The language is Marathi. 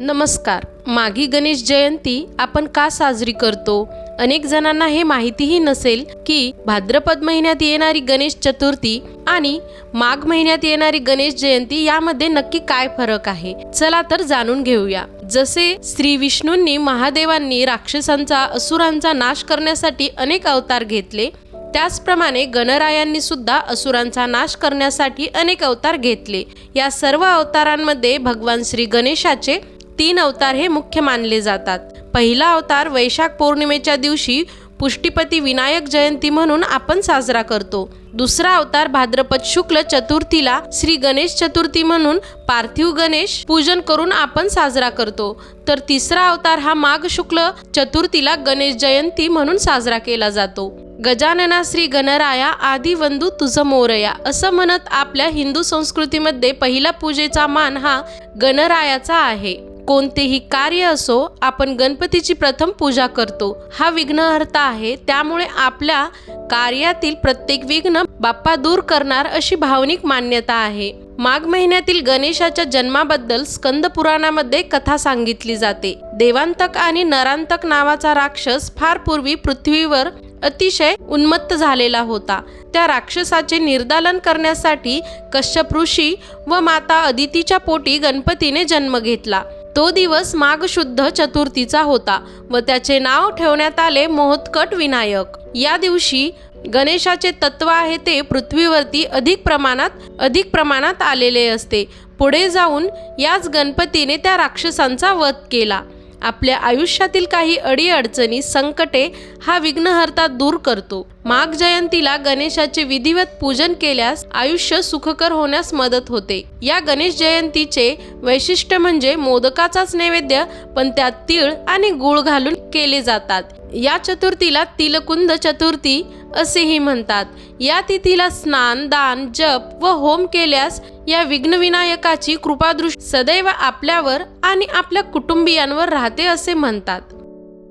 नमस्कार. मागी गणेश जयंती आपण का साजरी करतो? अनेक जणांना हे माहितीही नसेल की भाद्रपद महिन्यात येणारी गणेश चतुर्थी आणि माघ महिन्यात येणारी गणेश जयंती यामध्ये नक्की काय फरक आहे? चला तर जाणून घेऊया. जसे श्री विष्णूंनी महादेवांनी राक्षसांचा असुरांचा नाश करण्यासाठी अनेक अवतार घेतले त्याचप्रमाणे गणरायांनी सुद्धा असुरांचा नाश करण्यासाठी अनेक अवतार घेतले. या सर्व अवतारांमध्ये भगवान श्री गणेशाचे तीन अवतार हे मुख्य मानले जातात. पहिला अवतार वैशाख पौर्णिमेच्या दिवशी पुष्टीपती विनायक जयंती म्हणून आपण साजरा करतो. दुसरा अवतार भाद्रपद शुक्ल चतुर्थीला श्री गणेश चतुर्थी म्हणून पार्थिव गणेश पूजन करून आपण साजरा करतो. तर तिसरा अवतार हा माघ शुक्ल चतुर्थीला गणेश जयंती म्हणून साजरा केला जातो. गजानना श्री गणराया आदी वंदू तुझ मोरया असं म्हणत आपल्या हिंदू संस्कृतीमध्ये पहिला पूजेचा मान हा गणरायाचा आहे. कोणतेही कार्य असो आपण गणपतीची प्रथम पूजा करतो. हा विघ्नहर्ता आहे त्यामुळे आपल्या कार्यातील प्रत्येक विघ्न बाप्पा दूर करणार अशी भावनिक मान्यता आहे. माघ महिन्यातील गणेशाच्या जन्माबद्दल स्कंद पुराणामध्ये कथा सांगितली जाते. देवांतक आणि नरांतक नावाचा राक्षस फार पूर्वी पृथ्वीवर अतिशय उन्मत्त झालेला होता. त्या राक्षसाचे निर्दालन करण्यासाठी कश्यप ऋषी व माता अदितीच्या पोटी गणपतीने जन्म घेतला. तो दिवस माघशुद्ध चतुर्थीचा होता व त्याचे नाव ठेवण्यात आले मोहत्कट विनायक. या दिवशी गणेशाचे तत्व आहे ते पृथ्वीवरती अधिक प्रमाणात अधिक प्रमाणात आलेले असते. पुढे जाऊन याच गणपतीने त्या राक्षसांचा वध केला. आपल्या आयुष्यातील काही अडीअडचणी संकटे हा विघ्नहर्ता दूर करतो. माघ जयंतीला गणेशाचे विधिवत पूजन केल्यास आयुष्य सुखकर होण्यास मदत होते. या गणेश जयंतीचे वैशिष्ट्य म्हणजे मोदकाचाच नैवेद्य पण त्यात तीळ आणि गुळ घालून केले जातात. या चतुर्थीला तिलकुंद चतुर्थी असेही म्हणतात. या तिथीला स्नान दान जप व होम केल्यास या विघ्नविनायकाची कृपादृष्टी सदैव आपल्यावर आणि आपल्या कुटुंबियांवर राहते असे म्हणतात.